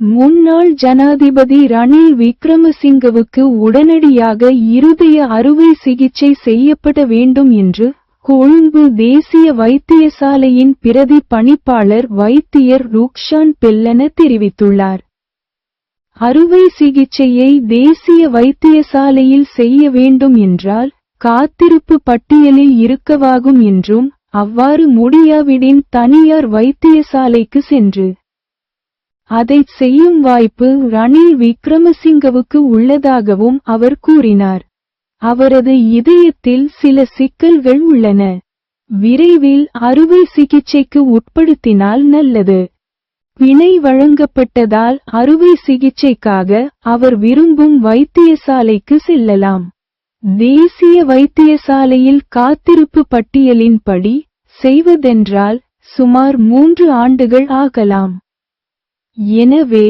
முன்னாள் ஜனாதிபதி ரணில் விக்ரமசிங்கவுக்கு உடனடியாக இருதய அறுவை சிகிச்சை செய்யப்பட வேண்டும் என்று கொழும்பு தேசிய வைத்தியசாலையின் பிரதி பணிப்பாளர் வைத்தியர் ருக்ஷான் பெல்லன தெரிவித்துள்ளார். அறுவை சிகிச்சையை தேசிய வைத்தியசாலையில் செய்ய வேண்டும் என்றால் காத்திருப்பு பட்டியலில் இருக்கவாகும் என்றும் அவ்வாறு முடியாவிடின் தனியார் வைத்தியசாலைக்கு சென்று அதை செய்யும் வாய்ப்பு ரணில் விக்ரமசிங்கவுக்கு உள்ளதாகவும் அவர் கூறினார். அவரது இதயத்தில் சில சிக்கல்கள் உள்ளன. விரைவில் அறுவை சிகிச்சைக்கு உட்படுத்தினால் நல்லது. பிணை வழங்கப்பட்டதால் அறுவை சிகிச்சைக்காக அவர் விரும்பும் வைத்தியசாலைக்கு செல்லலாம். தேசிய வைத்தியசாலையில் காத்திருப்பு பட்டியலின்படி செய்வதென்றால் சுமார் மூன்று ஆண்டுகள் ஆகலாம். எனவே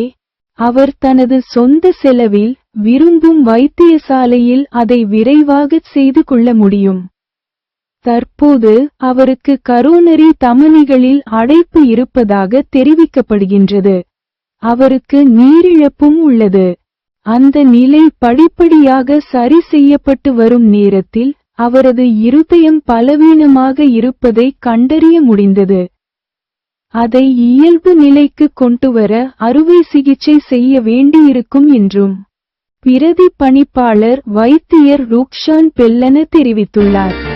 அவர் தனது சொந்த செலவில் விரும்பும் வைத்தியசாலையில் அதை விரைவாகச் செய்து கொள்ள முடியும். தற்போது அவருக்கு கரோனரி தமனிகளில் அடைப்பு இருப்பதாக தெரிவிக்கப்படுகின்றது. அவருக்கு நீரிழப்பும் உள்ளது. அந்த நிலை படிப்படியாக சரி செய்யப்பட்டு வரும் நேரத்தில் அவரது இருதயம் பலவீனமாக இருப்பதை கண்டறிய முடிந்தது. அதை இயல்பு நிலைக்கு கொண்டுவர அறுவை சிகிச்சை செய்ய வேண்டியிருக்கும் என்றும் பிரதி பணிப்பாளர் வைத்தியர் ருக்ஷான் பெல்லன தெரிவித்துள்ளார்.